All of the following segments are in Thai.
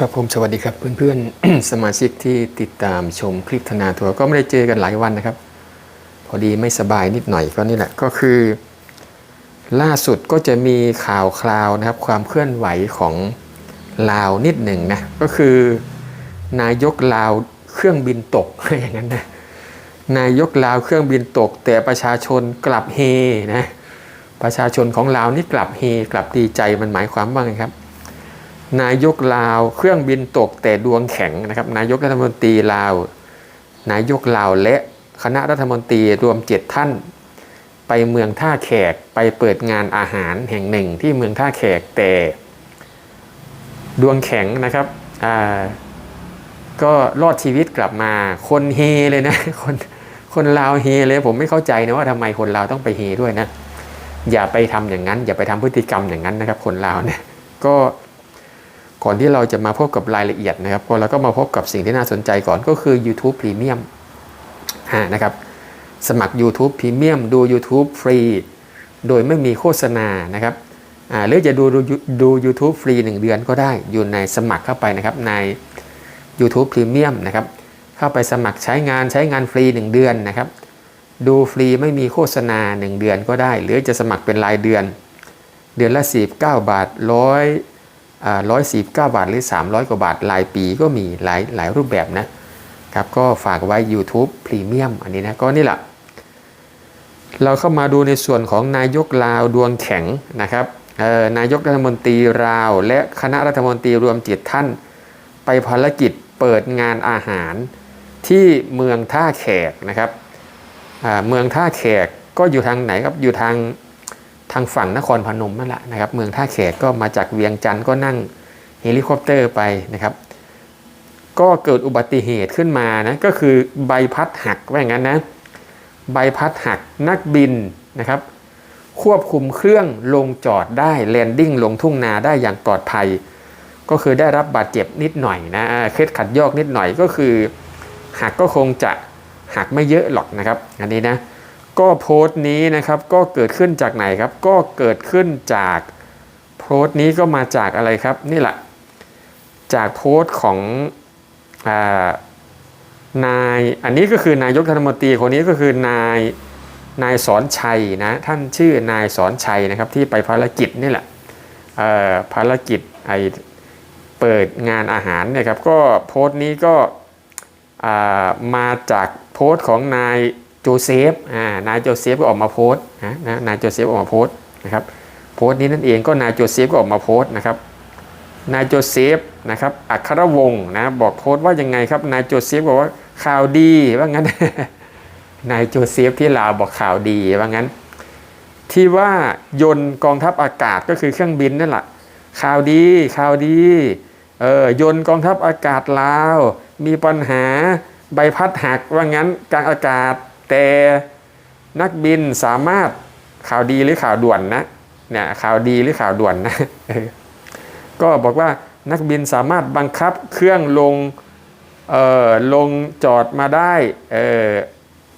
ครับผมสวัสดีครับเพื่อนๆ สมาชิกที่ติดตามชมคลิปธนาทัวร์ก็ไม่ได้เจอกันหลายวันนะครับ พอดีไม่สบายนิดหน่อยก็นี่แหละก็คือ ล่าสุดก็จะมีข่าวคราวนะครับ ความเคลื่อนไหวของลาวนิดหนึ่งนะก็คือนายกลาวเครื่องบินตกอย่างนั้นนะนายกลาวเครื่องบินตก แต่ประชาชนกลับเฮนะประชาชนของลาวนี่กลับเฮกลับดีใจมันหมายความว่าไงครับ นายกลาว เครื่องบินตกแต่ดวงแข็งนะครับ นายกรัฐมนตรีลาว นายกลาวและคณะรัฐมนตรีรวมเจ็ดท่าน ไปเมืองท่าแขกไปเปิดงานอาหารแห่งหนึ่งที่เมืองท่าแขกแต่ดวงแข็งนะครับก็รอดชีวิตกลับมาคนเฮเลยนะ คนคนลาวเฮเลยผมไม่เข้าใจนะว่าทำไมคนลาวต้องไปเฮด้วยนะ อย่าไปทำอย่างนั้น อย่าไปทำพฤติกรรมอย่างนั้นนะครับ คนลาวเนี่ยก็ ก่อนที่เราจะมาพบกับรายละเอียดนะครับก็เราก็มาพบกับสิ่งที่น่าสนใจก่อนก็คือ YouTube Premium อ่านะครับสมัคร YouTube Premium ดู YouTube ฟรี โดยไม่มีโฆษณานะครับอ่าหรือจะดูดูดู YouTube ฟรี 1 เดือนก็ได้ อยู่ในสมัครเข้าไปนะครับใน YouTube Premium นะครับเข้าไปสมัครใช้งานใช้งานฟรี 1 เดือนนะครับดูฟรีไม่มีโฆษณา 1 เดือนก็ได้ หรือจะสมัครเป็นรายเดือน เดือนละ 49 บาท ร้อยร้อยสี่เก้าบาทหรือ 300 กว่าบาทรายปีก็มีหลายหลายรูปแบบนะครับ ก็ฝากไว้ YouTube Premium อันนี้นะก็นี่แหละเราเข้ามาดูในส่วนของนายกลาวดวงแข็งนะครับนายกรัฐมนตรีลาว และคณะรัฐมนตรีรวมเจ็ดท่าน ไปภารกิจเปิดงานอาหารที่เมืองท่าแขกนะครับเมืองท่าแขกก็อยู่ทางไหนครับอยู่ทาง ทางฝั่งนครพนมนั่นแหละนะครับ เมืองท่าแขกก็มาจากเวียงจันทร์ก็นั่งเฮลิคอปเตอร์ไปนะครับ ก็เกิดอุบัติเหตุขึ้นมานะก็คือใบพัดหักว่าอย่างนั้นนะใบพัดหักนักบินนะครับ ควบคุมเครื่องลงจอดได้แลนดิ้งลงทุ่งนาได้อย่างปลอดภัย ก็คือได้รับบาดเจ็บนิดหน่อยนะเคล็ดขัดยอกนิดหน่อยก็คือหักก็คงจะหักไม่เยอะหรอกนะครับ อันนี้นะ ก็โพสต์นี้นะครับก็เกิดขึ้นจากไหนครับ ก็เกิดขึ้นจากโพสต์นี้ก็มาจากอะไรครับ นี่แหละจากโพสต์ของนายอันนี้ก็คือนายกรัฐมนตรีคนนี้ก็คือนายนายสอนชัยนะท่านชื่อนายสอนชัยนะครับที่ไปภารกิจนี่แหละภารกิจไอเปิดงานอาหารเนี่ยครับก็โพสต์นี้ก็มาจากโพสต์ของนาย โจเซฟอ่านายโจเซฟก็ออกมาโพสต์นะนายโจเซฟออกมาโพสต์นะครับโพสต์นี้นั่นเองก็นายโจเซฟก็ออกมาโพสต์นะครับนายโจเซฟนะครับอัครวงศ์นะบอกโพสต์ว่ายังไงครับนายโจเซฟบอกว่าข่าวดีว่างั้นนายโจเซฟที่ลาวบอกข่าวดีว่างั้น ที่ว่ายนต์กองทัพอากาศก็คือเครื่องบินนั่นแหละข่าวดีข่าวดีเออยนต์กองทัพอากาศลาว มีปัญหาใบพัดหักว่างั้นกลางอากาศ แต่นักบินสามารถข่าวดีหรือข่าวด่วนนะเนี่ยข่าวดีหรือข่าวด่วนนะก็บอกว่านักบินสามารถบังคับเครื่องลงเออลงจอดมาได้เออ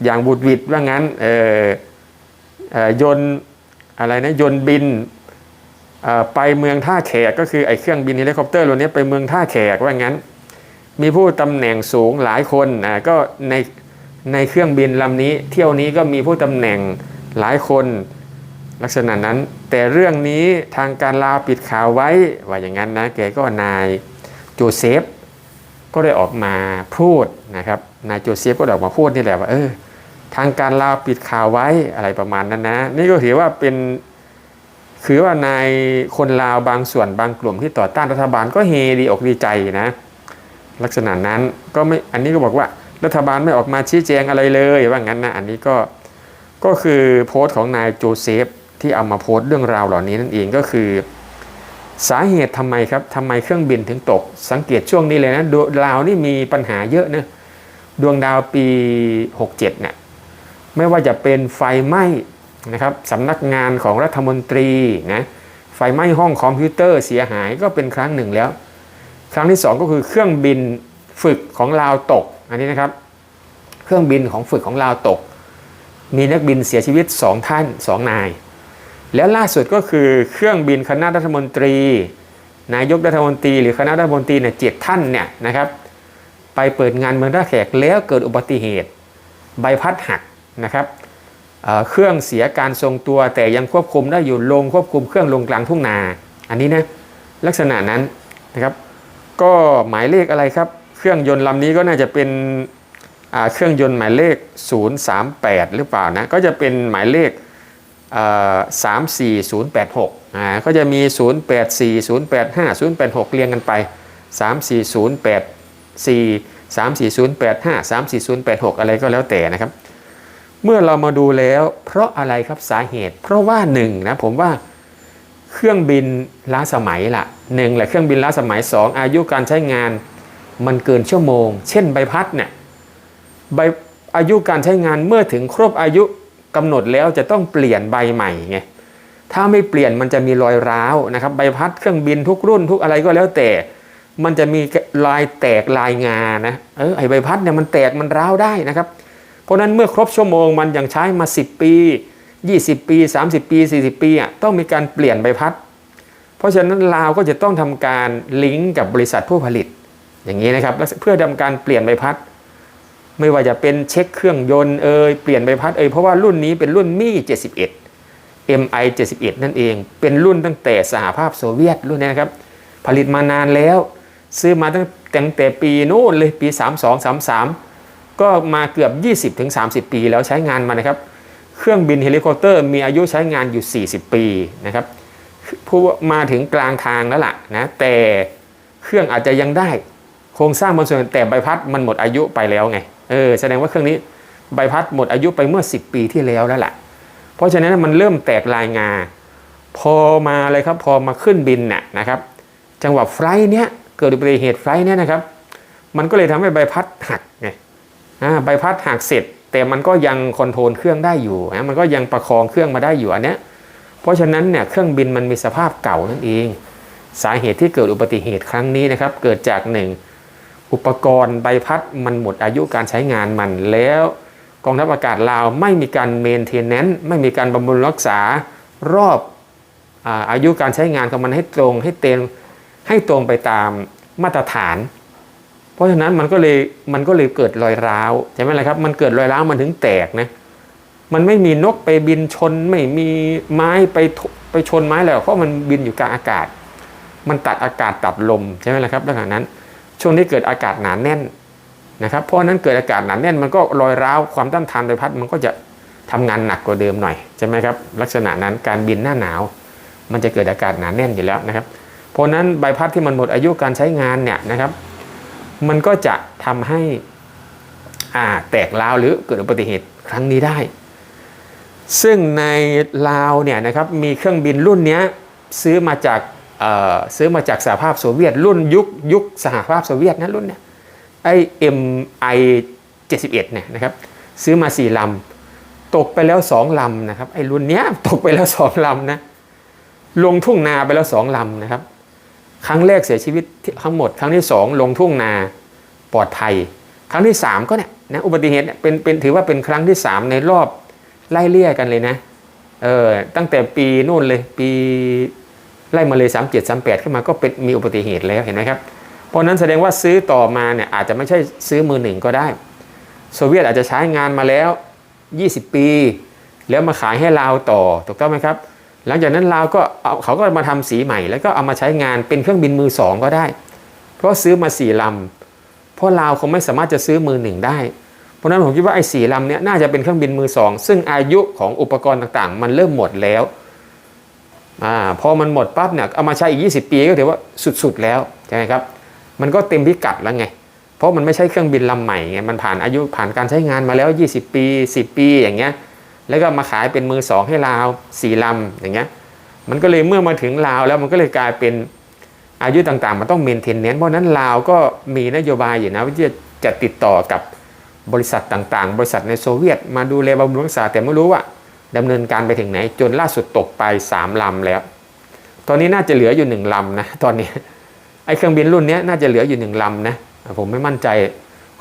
อย่างบุดวิดว่างั้นเอ่อยนอะไรนะยนบินไปเมืองท่าแขกก็คือไอ้เครื่องบินเฮลิคอปเตอร์ตัวนี้ไปเมืองท่าแขกว่างั้น มีผู้ตำแหน่งสูงหลายคนนะก็ใน ในเครื่องบินลำนี้ เที่ยวนี้ก็มีผู้ตำแหน่งหลายคนลักษณะนั้น แต่เรื่องนี้ทางการลาวปิดข่าวไว้ว่าอย่างนั้นนะแกก็นายโจเซฟก็ได้ออกมาพูดนะครับนายโจเซฟก็ได้ออกมาพูดนี่แหละว่าเออทางการลาวปิดข่าวไว้อะไรประมาณนั้นนะนี่ก็ถือว่าเป็นคือว่านายคนลาวบางส่วนบางกลุ่มที่ต่อต้านรัฐบาลก็เฮดีอกดีใจนะลักษณะนั้นก็ไม่อันนี้ก็บอกว่า รัฐบาลไม่ออกมาชี้แจงอะไรเลยว่างั้นนะอันนี้ก็ก็คือโพสต์ของนายโจเซฟที่เอามาโพสต์เรื่องราวเหล่านี้นั่นเองก็คือ สาเหตุทำไมครับทำไมเครื่องบินถึงตก สังเกตช่วงนี้เลยนะดวงดาวนี่มีปัญหาเยอะนะดวงดาวปี 67เนี่ยไม่ว่าจะเป็นไฟไหม้นะครับสำนักงานของรัฐมนตรีนะไฟไหม้ห้องคอมพิวเตอร์เสียหายก็เป็นครั้งหนึ่งแล้ว ครั้งที่สองก็คือเครื่องบินฝึกของลาวตก อันนี้นะครับ เครื่องบินของฝึกของลาตก มีนักบินเสียชีวิต 2 ท่าน 2 นาย แล้วล่าสุดก็คือเครื่องบินคณะรัฐมนตรี นายกรัฐมนตรี หรือคณะรัฐมนตรีเนี่ยเจ็ดท่านเนี่ยนะครับ ไปเปิดงานเมืองท่าแขกแล้วเกิดอุบัติเหตุ ใบพัดหักนะครับเเครื่องเสียการทรงตัวแต่ยังควบคุมได้อยู่ลงควบคุมเครื่องลงกลางทุ่งนา อันนี้นะลักษณะนั้นนะครับ ก็หมายเลขอะไรครับ เครื่องยนต์ลำนี้ก็น่าจะเป็นเครื่องยนต์หมายเลข 038 หรือเปล่านะ ก็จะเป็นหมายเลขสามสี่ศูนย์แปดหกอ่าก็จะมี 0 8 4 0 8 5 0 8 6 เรียงกันไป 3 4 0 8 4 3 4 0 8 5 3 4 0 8 6 อะไรก็แล้วแต่นะครับ เมื่อเรามาดูแล้วเพราะอะไรครับสาเหตุ เพราะว่าหนึ่งนะผมว่าเครื่องบินล้าสมัยละหนึ่งแหละเครื่องบินล้าสมัยสองอายุการใช้งาน มันเกินชั่วโมง เช่นใบพัดเนี่ยใบอายุการใช้งานเมื่อถึงครบอายุกำหนดแล้วจะต้องเปลี่ยนใบใหม่ไงถ้าไม่เปลี่ยนมันจะมีรอยร้าวนะครับใบพัดเครื่องบินทุกรุ่นทุกอะไรก็แล้วแต่ มันจะมีลายแตกลายงานะเออไอใบพัดเนี่ยมันแตกมันร้าวได้นะครับ เพราะนั้นเมื่อครบชั่วโมงมันยังใช้มา 10 ปี 20 ปี 30 ปี 40 ปีอะต้องมีการเปลี่ยนใบพัด เพราะฉะนั้นลาวก็จะต้องทำการลิงก์กับบริษัทผู้ผลิต อย่างนี้นะครับเพื่อทำการเปลี่ยนใบพัด ไม่ว่าจะเป็นเช็คเครื่องยนต์เอ่ยเปลี่ยนใบพัดเอ่ยเพราะว่ารุ่นนี้เป็นรุ่นมี่71 MI 71นั่นเอง เป็นรุ่นตั้งแต่สหภาพโซเวียตรุ่นนี้นะครับ ผลิตมานานแล้ว ซื้อมาตั้งแต่ปีโน้นเลยปี 32 33 ก็มาเกือบ 20ถึง30 ปีแล้วใช้งานมานะครับ เครื่องบินเฮลิคอปเตอร์มีอายุใช้งานอยู่ 40 ปีนะครับผู้มาถึงกลางทางแล้วล่ะนะแต่เครื่องอาจจะยังได้ โครงสร้างบางส่วนแต่ใบพัดมันหมดอายุไปแล้วไงเออแสดงว่าเครื่องนี้ใบพัดหมดอายุไปเมื่อ 10 ปีที่แล้วแล้วล่ะเพราะฉะนั้นมันเริ่มแตกลายงา พอมาเลยครับพอมาขึ้นบินน่ะนะครับ จังหวะไฟล์เนี้ยเกิดอุบัติเหตุไฟล์เนี้ยนะครับ มันก็เลยทำให้ใบพัดหักไงอ่าใบพัดหักเสร็จ แต่มันก็ยังคอนโทรลเครื่องได้อยู่นะมันก็ยังประคองเครื่องมาได้อยู่อันเนี้ยเพราะฉะนั้นเนี่ยเครื่องบินมันมีสภาพเก่านั่นเอง สาเหตุที่เกิดอุบัติเหตุครั้งนี้นะครับ เกิดจากหนึ่ง อุปกรณ์ใบพัดมันหมดอายุการใช้งานมันแล้วกองทัพอากาศลาวไม่มีการเมนเทนแนนไม่มีการบำรุงรักษารอบอาอายุการใช้งานของมันให้ตรงให้เต็มให้ตรงไปตามมาตรฐาน เพราะฉะนั้นมันก็เลยมันก็เลยเกิดรอยร้าวใช่ไหมล่ะครับมันเกิดรอยร้าวมันถึงแตกนะมันไม่มีนกไปบินชนไม่มีไม้ไปไปชนไม้แล้วเพราะมันบินอยู่กลางอากาศ มันตัดอากาศตัดลมใช่ไหมล่ะครับดังนั้น ช่วงที่เกิดอากาศหนาแน่นนะครับ เพราะนั้นเกิดอากาศหนาแน่นมันก็รอยร้าวความต้านทานใบพัดมันก็จะทำงานหนักกว่าเดิมหน่อยใช่ไหมครับลักษณะนั้นการบินหน้าหนาว มันจะเกิดอากาศหนาแน่นอยู่แล้วนะครับ เพราะนั้นใบพัดที่มันหมดอายุการใช้งานเนี่ยนะครับ มันก็จะทำให้อ่าแตกร้าวหรือเกิดอุบัติเหตุครั้งนี้ได้ ซึ่งในลาวเนี่ยนะครับมีเครื่องบินรุ่นนี้ซื้อมาจาก ซื้อมาจากสหภาพโซเวียต รุ่นยุคยุคสหภาพโซเวียตนะรุ่นเนี้ยไอ MI 71เจ็ดสิบเอ็ดเนี่ยนะครับซื้อมา4ลำตกไปแล้ว2ลำนะครับไอรุ่นเนี้ยตกไปแล้ว2ลำนะลงทุ่งนาไปแล้ว2ลำนะครับ ครั้งแรกเสียชีวิตทั้งหมด ครั้งที่2ลงทุ่งนาปลอดภัย ครั้งที่3ก็เนี่ยนะอุบัติเหตุเนี่ยเป็นเป็นถือว่าเป็นครั้งที่3ในรอบไล่เลี่ยกันเลยนะเออตั้งแต่ปีนู่นเลยปี ไล่มาเลย 37 38 ขึ้นมาก็เป็นมีอุบัติเหตุแล้วเห็นไหมครับ เพราะนั้นแสดงว่าซื้อต่อมาเนี่ยอาจจะไม่ใช่ซื้อมือหนึ่งก็ได้ โซเวียตอาจจะใช้งานมาแล้ว 20 ปี แล้วมาขายให้ลาวต่อถูกต้องไหมครับ หลังจากนั้นลาวก็เอาเขาก็มาทำสีใหม่ แล้วก็เอามาใช้งานเป็นเครื่องบินมือสองก็ได้ เพราะซื้อมาสี่ลำเพราะลาวคงไม่สามารถจะซื้อมือหนึ่งได้เพราะนั้นผมคิดว่าไอ้สี่ลำเนี้ยน่าจะเป็นเครื่องบินมือสองซึ่งอายุของอุปกรณ์ต่างๆ มันเริ่มหมดแล้ว อ่าพอมันหมดปั๊บเนี่ยเอามาใช้อีก 20 ปีก็ถือว่าสุดๆแล้วใช่ไหมครับมันก็เต็มพิกัดแล้วไง เพราะมันไม่ใช่เครื่องบินลำใหม่ไงมันผ่านอายุผ่านการใช้งานมาแล้ว 20 ปี 10 ปีอย่างเงี้ยแล้วก็มาขายเป็นมือสองให้ลาวสี่ลำอย่างเงี้ยมันก็เลยเมื่อมาถึงลาวแล้วมันก็เลยกลายเป็นอายุต่างๆ มันต้องเมนเทนเนนเพราะฉะนั้นลาวก็มีนโยบายอยู่นะว่าจะจะติดต่อกับบริษัทต่างๆ บริษัทในโซเวียตมาดูแลบำรุงรักษาแต่ไม่รู้ว่า ดำเนินการไปถึงไหน จนล่าสุดตกไป3ลำแล้ว ตอนนี้น่าจะเหลืออยู่1ลำนะตอนนี้ไอ้เครื่องบินรุ่นนี้น่าจะเหลืออยู่หนึ่งลำนะผมไม่มั่นใจ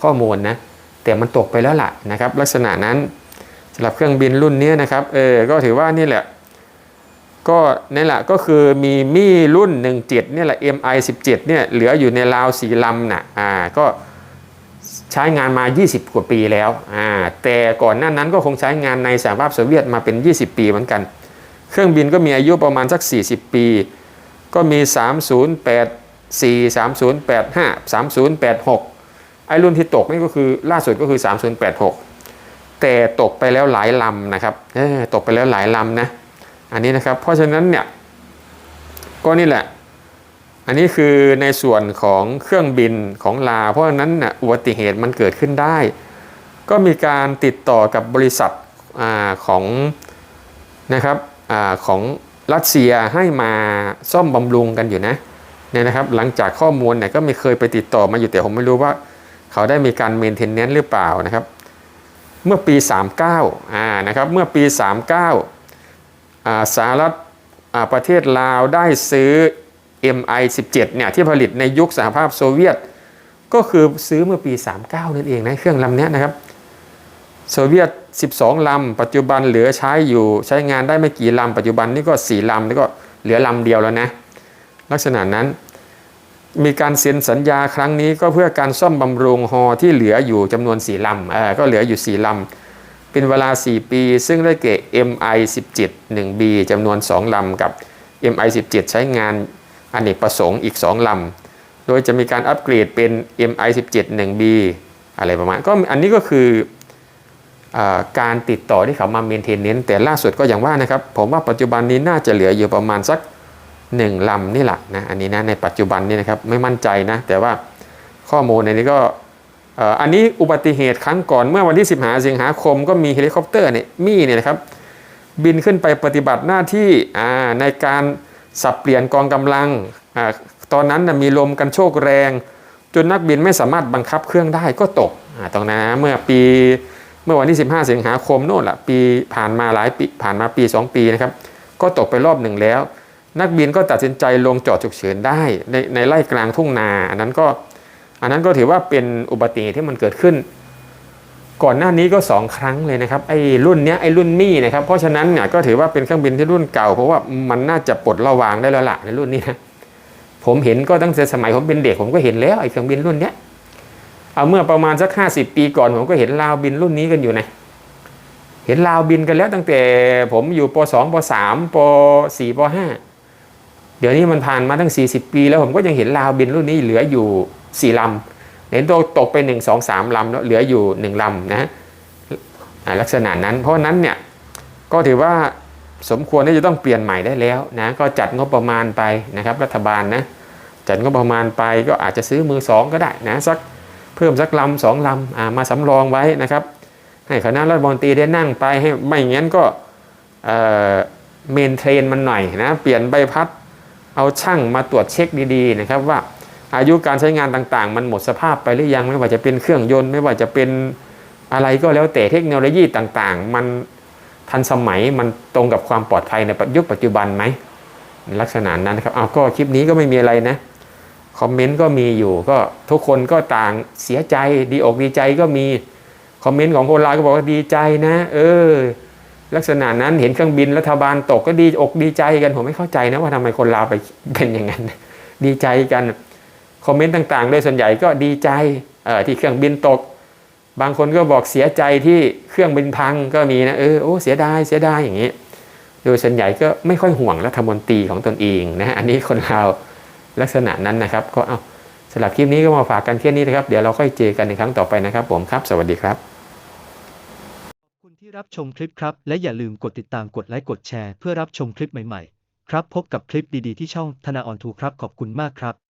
ข้อมูลนะแต่มันตกไปแล้วล่ะนะครับ ลักษณะนั้นสำหรับเครื่องบินรุ่นนี้นะครับเออก็ถือว่านี่แหละก็นี่แหละก็คือมีมี่รุ่น 17เนี่ยแหละ MI 17เนี่ยเหลืออยู่ในราวสีลำน่ะอ่าก็ ใช้งานมา 20 กว่าปีแล้วอ่าแต่ก่อนหน้านั้นก็คงใช้งานในสหภาพโซเวียตมาเป็น 20 ปีเหมือนกัน เครื่องบินก็มีอายุประมาณสัก 40 ปี ก็มี 3084 3085 3086 ไอ้รุ่นที่ตกนี่ก็คือล่าสุดก็คือ 3086 แต่ตกไปแล้วหลายลำนะครับเออตกไปแล้วหลายลำนะ อันนี้นะครับ เพราะฉะนั้นเนี่ยก็นี่แหละ อันนี้คือในส่วนของเครื่องบินของลา เพราะฉะนั้นน่ะอุบัติเหตุมันเกิดขึ้นได้ ก็มีการติดต่อกับบริษัทอของนะครับอของรัสเซียให้มาซ่อมบำรุงกันอยู่นะเนี่ยนะครับหลังจากข้อมูลเนี่ยก็ไม่เคยไปติดต่อมาอยู่แต่ผมไม่รู้ว่า เขาได้มีการเมนเทนเนนซ์หรือเปล่านะครับ เมื่อปี 39อ่านะครับเมื่อปี 39อ่าสหรัฐประเทศลาวได้ซื้อ MI17 เนี่ยที่ผลิตในยุคสหภาพโซเวียต ก็คือซื้อเมื่อปี 39 นั่นเองนะเครื่องลำนี้นะครับ โซเวียต 12 ลำ ปัจจุบันเหลือใช้อยู่ใช้งานได้ไม่กี่ลำปัจจุบันนี่ก็ 4 ลำแล้วก็เหลือลำเดียวแล้วนะ ลักษณะนั้นมีการเซ็นสัญญาครั้งนี้ก็เพื่อการซ่อมบำรุงฮอที่เหลืออยู่จำนวน4ลำอ่าก็เหลืออยู่ 4 ลำ เป็นเวลา 4 ปี ซึ่งได้เกะ MI17 1B จำนวน 2 ลำกับ MI17 ใช้งาน อเนกประสงค์อีก 2 ลำ โดยจะมีการอัปเกรดเป็น MI17 1B อะไรประมาณก็อันนี้ก็คืออการติดต่อที่เขามาเมนเทนเน้นแต่ล่าสุดก็อย่างว่านะครับ ผมว่าปัจจุบันนี้น่าจะเหลืออยู่ประมาณสัก 1 ลำนี่แหละนะอันนี้นะในปัจจุบันนี่นะครับไม่มั่นใจนะ แต่ว่าข้อมูลในนี้ก็อันนี้อุบัติเหตุครั้งก่อนเมื่อวันที่ 15 สิงหาคมก็มีเฮลิคอปเตอร์เนี่ยมี่เนี่ยนะครับบินขึ้นไปปฏิบัติหน้าที่ในการ สับเปลี่ยนกองกำลังอตอนนั้นมีลมกันโชกแรง จนนักบินไม่สามารถบังคับเครื่องได้ก็ตกตรงนั้นเมื่อปีเมื่อวันที่ 15 สิงหาคมโน่นแหละปีผ่านมาหลายปีผ่านมาปี 2 ปีนะครับ ก็ตกไปรอบหนึ่งแล้ว นักบินก็ตัดสินใจลงจอดฉุกเฉินได้ในในไร่กลางทุ่งนา อันนั้นก็อันนั้นก็ถือว่าเป็นอุบัติเหตุที่มันเกิดขึ้น ก่อนหน้านี้ก็ 2 ครั้งเลยนะครับไอ้รุ่นเนี้ยไอ้รุ่นมี่นะครับเพราะฉะนั้นเนี่ยก็ถือว่าเป็นเครื่องบินที่รุ่นเก่า เพราะว่ามันน่าจะปลดระวางได้แล้วล่ะในรุ่นนี้นะผมเห็นก็ตั้งแต่สมัยผมเป็นเด็กผมก็เห็นแล้วไอ้เครื่องบินรุ่นเนี้ยเอาเมื่อประมาณสัก 50 ปีก่อนผมก็เห็นลาวบินรุ่นนี้กันอยู่นะเห็นลาวบินกันแล้วตั้งแต่ผมอยู่ป .2 ป .3 ป .4 ป .5 เดี๋ยวนี้มันผ่านมาตั้ง 40 ปี แล้วผมก็ยังเห็นลาวบินรุ่นนี้เหลืออยู่4ลำ เห็นตัวตกไป 1 2 3ลำแล้วเหลืออยู่ 1ลำนะลักษณะนั้น เพราะนั้นเนี่ยก็ถือว่าสมควรที่จะต้องเปลี่ยนใหม่ได้แล้วนะก็จัดงบประมาณไปนะครับ รัฐบาลนะจัดงบประมาณไปก็อาจจะซื้อมือสองก็ได้นะสักเพิ่มสักลำสองลำามาสำรองไว้นะครับ ให้คณะรัฐมนตรีได้นั่งไปให้ไม่งั้นก็เมนเทรนมันหน่อยนะเปลี่ยนใบพัดเอาช่างมาตรวจเช็คดีๆนะครับว่า อายุการใช้งานต่างๆ มันหมดสภาพไปหรือยังไม่ว่าจะเป็นเครื่องยนต์ ไม่ว่าจะเป็นอะไรก็แล้วแต่เทคโนโลยีต่างๆ มันทันสมัยมันตรงกับความปลอดภัยในยุคปัจจุบันไหมลักษณะนั้นนะครับเอาก็คลิปนี้ก็ไม่มีอะไรนะคอมเมนต์ก็มีอยู่ก็ทุกคนก็ต่างเสียใจดีอกดีใจก็มีคอมเมนต์ของคนลาวก็บอกว่าดีใจนะ เออ ลักษณะนั้นเห็นเครื่องบินรัฐบาลตกก็ดีอกดีใจกันผมไม่เข้าใจนะว่าทำไมคนลาวไปเป็นอย่างนั้น ดีใจกัน คอมเมนต์ต่างๆ โดยส่วนใหญ่ก็ดีใจเออที่เครื่องบินตก บางคนก็บอกเสียใจที่เครื่องบินพังก็มีนะเออโอ้เสียดายเสียดายอย่างนี้ โดยส่วนใหญ่ก็ไม่ค่อยห่วงรัฐมนตรีของตนเองนะอันนี้คนลาลักษณะนั้นนะครับ ก็เอาสำหรับคลิปนี้ก็มาฝากกันแค่นี้นะครับ เดี๋ยวเราค่อยเจอกันในครั้งต่อไปนะครับ ผมครับ สวัสดีครับขอบคุณที่รับชมคลิปครับ และอย่าลืมกดติดตามกดไลค์กดแชร์เพื่อรับชมคลิปใหม่ๆ ครับพบกับคลิปดีๆที่ช่องธนาออนทูครับขอบคุณมากครับ